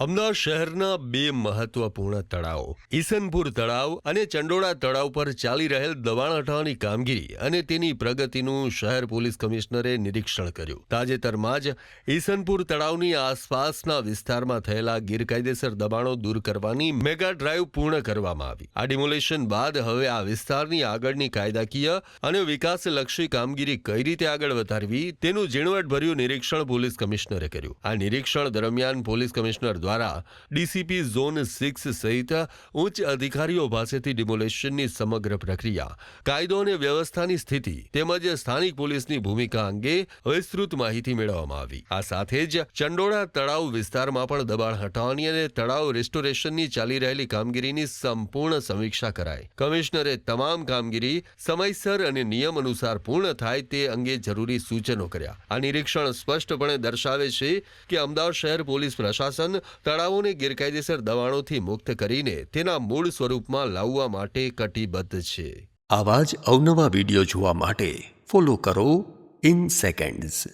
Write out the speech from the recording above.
અમદાવાદ શહેરના બે મહત્વપૂર્ણ તળાવો, ઈસનપુર તળાવ અને ચંડોળા તળાવ પર ચાલી રહેલ દબાણ હટાવવાની કામગીરી અને તેની પ્રગતિનું શહેર પોલીસ કમિશનરે નિરીક્ષણ કર્યું. તાજેતરમાં જ ઈસનપુર તળાવની આસપાસના વિસ્તારમાં થયેલા ગેરકાયદેસર દબાણો દૂર કરવાની મેગા ડ્રાઈવ પૂર્ણ કરવામાં આવી. આ ડિમોલેશન બાદ હવે આ વિસ્તારની આગળની કાયદાકીય અને વિકાસલક્ષી કામગીરી કઈ રીતે આગળ વધારવી તેનું ઝીણવટભર્યું નિરીક્ષણ પોલીસ કમિશનરે કર્યું. આ નિરીક્ષણ દરમિયાન પોલીસ કમિશનર દ્વારા ડીસીપી ઝોન સિક્સ સહિત ઉચ્ચ અધિકારીઓ પાસેથી ડિમોલેશનની સમગ્ર પ્રક્રિયા, કાયદો અને વ્યવસ્થાની સ્થિતિ તેમજ સ્થાનિક પોલીસની ભૂમિકા અંગે વિસ્તૃત માહિતી મેળવવામાં આવી. આ સાથે જ ચંડોળા તળાવ વિસ્તારમાં પણ દબાણ હટાવવાની અને તળાવ રેસ્ટોરેશનની ચાલી રહેલી કામગીરીની સંપૂર્ણ સમીક્ષા કરાઈ. કમિશનરે તમામ કામગીરી સમયસર અને નિયમ અનુસાર પૂર્ણ થાય તે અંગે જરૂરી સૂચનો કર્યા. આ નિરીક્ષણ સ્પષ્ટપણે દર્શાવે છે કે અમદાવાદ શહેર પોલીસ પ્રશાસન તળાવોને ગેરકાયદેસર દબાણોથી મુક્ત કરીને તેના મૂળ સ્વરૂપમાં લાવવા માટે કટિબદ્ધ છે. આવા જ અવનવા વીડિયો જોવા માટે ફોલો કરો ઇન સેકન્ડ્સ